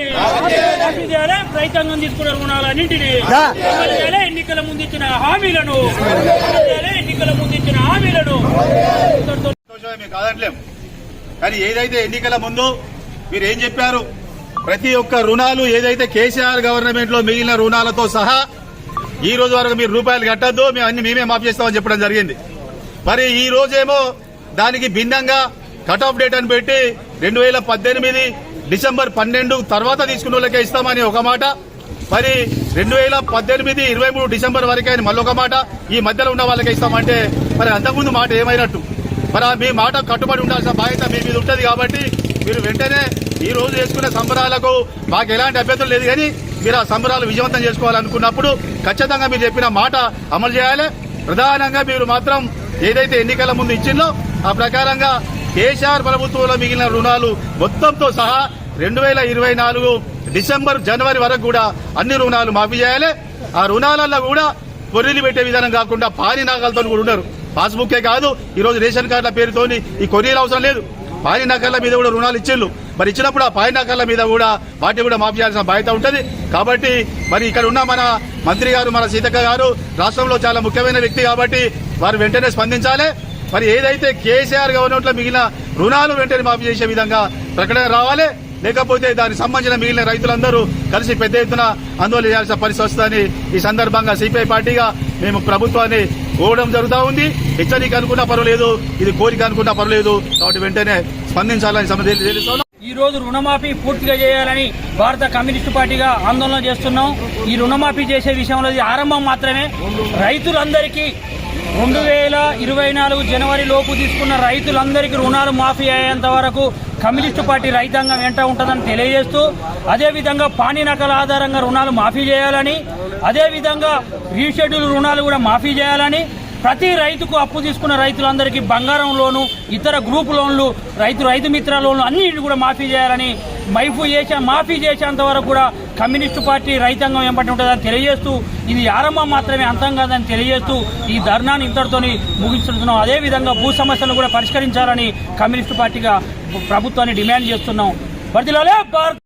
రుణాలన్నింటినీ మాఫీ చేయాలి రైతాంగం తీసుకున్న రుణాలన్నింటినీ చేయాలి ఎన్నికల ముందు ఇచ్చిన హామీలను చేయాలి ఎన్నికల ముందు ఇచ్చిన హామీలను కాదట్లేం. కానీ ఏదైతే ఎన్నికల ముందు మీరు ఏం చెప్పారు? ప్రతి ఒక్క రుణాలు ఏదైతే కేసీఆర్ గవర్నమెంట్లో మిగిలిన రుణాలతో సహా ఈ రోజు వరకు మీరు రూపాయలు కట్టద్దు మేము అన్ని మేమే మాఫ్ చేస్తామని చెప్పడం జరిగింది. మరి ఈ రోజేమో దానికి భిన్నంగా కట్ ఆఫ్ డేట్ అని పెట్టి రెండు వేల పద్దెనిమిది డిసెంబర్ పన్నెండు తర్వాత తీసుకున్న వాళ్ళకే ఇస్తామని ఒక మాట. మరి రెండు వేల పద్దెనిమిది ఇరవై మూడు డిసెంబర్ వరకే అని మళ్ళొక మాట. ఈ మధ్యలో ఉన్న వాళ్ళకే ఇస్తామంటే మరి అంతకుముందు మాట ఏమైనట్టు? మరి మీ మాట కట్టుబడి ఉండాల్సిన బాధ్యత మీ మీద ఉంటుంది కాబట్టి మీరు వెంటనే ఈ రోజు చేసుకున్న సంబరాలకు మాకు ఎలాంటి అభ్యర్థులు లేదు కానీ మీరు ఆ సంబరాలు విజయవంతం చేసుకోవాలనుకున్నప్పుడు ఖచ్చితంగా మీరు చెప్పిన మాట అమలు చేయాలి. ప్రధానంగా మీరు మాత్రం ఏదైతే ఎన్నికల ముందు ఇచ్చిందో ఆ ప్రకారంగా కేసీఆర్ ప్రభుత్వంలో మిగిలిన రుణాలు మొత్తంతో సహా రెండు వేల ఇరవై నాలుగు డిసెంబర్ జనవరి వరకు కూడా అన్ని రుణాలు మాఫీ చేయాలి. ఆ రుణాలలో కూడా కొర్రీలు పెట్టే విధానం కాకుండా పారి నాగాలతో కూడా ఉన్నారు. పాస్బుక్కే కాదు ఈరోజు రేషన్ కార్డుల పేరుతోని ఈ కొర్రీలు అవసరం లేదు. పారి మీద కూడా రుణాలు ఇచ్చిండ్రు. మరి ఇచ్చినప్పుడు ఆ పారి మీద కూడా వాటి కూడా మాఫీ చేయాల్సిన బాధ్యత ఉంటుంది. కాబట్టి మరి ఇక్కడ ఉన్న మన మంత్రి గారు మన సీతక్క గారు రాష్ట్రంలో చాలా ముఖ్యమైన వ్యక్తి కాబట్టి వారు వెంటనే స్పందించాలి. మరి ఏదైతే కేసీఆర్ గవర్నమెంట్ మిగిలిన రుణాలు వెంటనే మాఫీ చేసే విధంగా ప్రకటన రావాలి. లేకపోతే దానికి సంబంధించిన మిగిలిన రైతులందరూ కలిసి పెద్ద ఎత్తున ఆందోళన చేయాల్సిన పరిస్థితి వస్తుందని ఈ సందర్భంగా సిపిఐ పార్టీగా మేము ప్రభుత్వాన్ని కోవడం జరుగుతూ ఉంది. హెచ్చరిక అనుకున్నా పర్వాలేదు ఇది కోరిక అనుకున్నా పర్వాలేదు. కాబట్టి వెంటనే స్పందించాలని సమస్య తెలుస్తున్నాం ఈ రోజు రుణమాఫీ పూర్తిగా చేయాలని భారత కమ్యూనిస్టు పార్టీగా ఆందోళన చేస్తున్నాం. ఈ రుణమాఫీ చేసే విషయంలో ఇది ఆరంభం మాత్రమే. రైతులందరికీ రెండు వేల ఇరవై నాలుగు జనవరి లోపు తీసుకున్న రైతులందరికీ రుణాలు మాఫీ అయ్యేంత వరకు కమ్యూనిస్టు పార్టీ రైతాంగం వెంట ఉంటుందని తెలియజేస్తూ అదేవిధంగా పానీ నకల ఆధారంగా రుణాలు మాఫీ చేయాలని అదేవిధంగా రీషెడ్యూల్ రుణాలు కూడా మాఫీ చేయాలని ప్రతి రైతుకు అప్పు తీసుకున్న రైతులందరికీ బంగారం లోను ఇతర గ్రూప్ లోన్లు రైతు రైతు మిత్ర లోన్లు అన్నింటిని కూడా మాఫీ చేయాలని మైఫు చేసే మాఫీ చేసేంత వరకు కూడా కమ్యూనిస్టు పార్టీ రైతాంగం వెంబడి ఉంటుందని తెలియజేస్తూ ఇది ఆరంభం మాత్రమే అంతం కాదని తెలియజేస్తూ ఈ ధర్నాను ఇంతటితోని ముగించుతున్నాం అదేవిధంగా భూ సమస్యలను కూడా పరిష్కరించాలని కమ్యూనిస్టు పార్టీగా ప్రభుత్వాన్ని డిమాండ్ చేస్తున్నాం. వర్దిలాలే భారత్